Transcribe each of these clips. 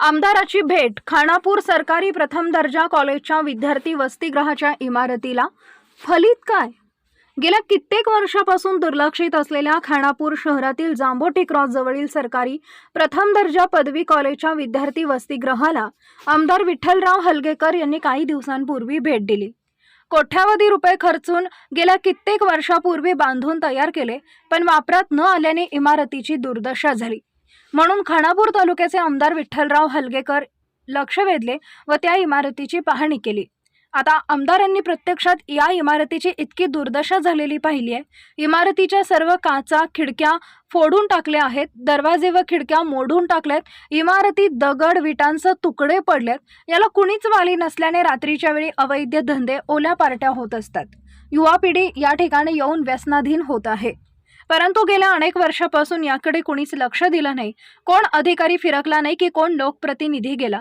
आमदाराची भेट खानापूर सरकारी प्रथम दर्जा कॉलेजच्या विद्यार्थी वसतिगृहाच्या इमारतीला. फलित काय? गेल्या कित्येक वर्षापासून दुर्लक्षित असलेल्या खानापूर शहरातील जांबोटी क्रॉस जवळील सरकारी प्रथम दर्जा पदवी कॉलेजच्या विद्यार्थी वसतिगृहाला आमदार विठ्ठलराव हलगेकर यांनी काही दिवसांपूर्वी भेट दिली. कोट्यावधी रुपये खर्चून गेल्या कित्येक वर्षापूर्वी बांधून तयार केले पण वापरात न आल्याने इमारतीची दुर्दशा झाली. म्हणून खानापूर तालुक्याचे आमदार विठ्ठलराव हलगेकर लक्ष वेधले व त्या इमारतीची पाहणी केली. आता आमदारांनी प्रत्यक्षात या इमारतीची इतकी दुर्दशा झालेली पाहिली आहे इमारतीच्या सर्व काचा खिडक्या फोडून टाकल्या आहेत. दरवाजे व खिडक्या मोडून टाकल्यात. इमारतीत दगड विटांचं तुकडे पडलेत. याला कुणीच वाली नसल्याने रात्रीच्या वेळी अवैध धंदे ओल्या पार्ट्या होत असतात. युवा पिढी या ठिकाणी येऊन व्यसनाधीन होत आहे. परंतु गेल्या अनेक वर्षापासून याकडे कुणीच लक्ष दिलं नाही. कोण अधिकारी फिरकला नाही की कोण लोकप्रतिनिधी गेला?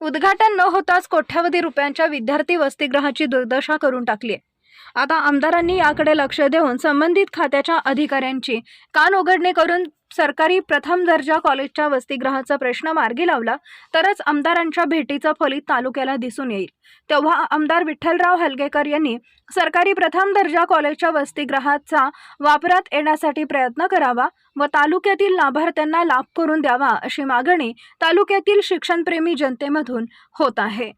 उद्घाटन न होताच कोट्यावधी रुपयांच्या विद्यार्थी वसतिगृहाची दुर्दशा करून टाकली आहे आता आमदारांनी याकडे लक्ष देऊन संबंधित खात्याच्या अधिकाऱ्यांची कान उघडणी करून सरकारी प्रथम दर्जा कॉलेजच्या वसतिगृहाचा प्रश्न मार्गी लावला तरच आमदारांच्या भेटीचं फलित तालुक्याला दिसून येईल. तेव्हा आमदार विठ्ठलराव हलगेकर यांनी सरकारी प्रथम दर्जा कॉलेजच्या वसतिगृहाचा वापरात येण्यासाठी प्रयत्न करावा व तालुक्यातील लाभार्थ्यांना लाभ करून द्यावा अशी मागणी तालुक्यातील शिक्षणप्रेमी जनतेमधून होत आहे.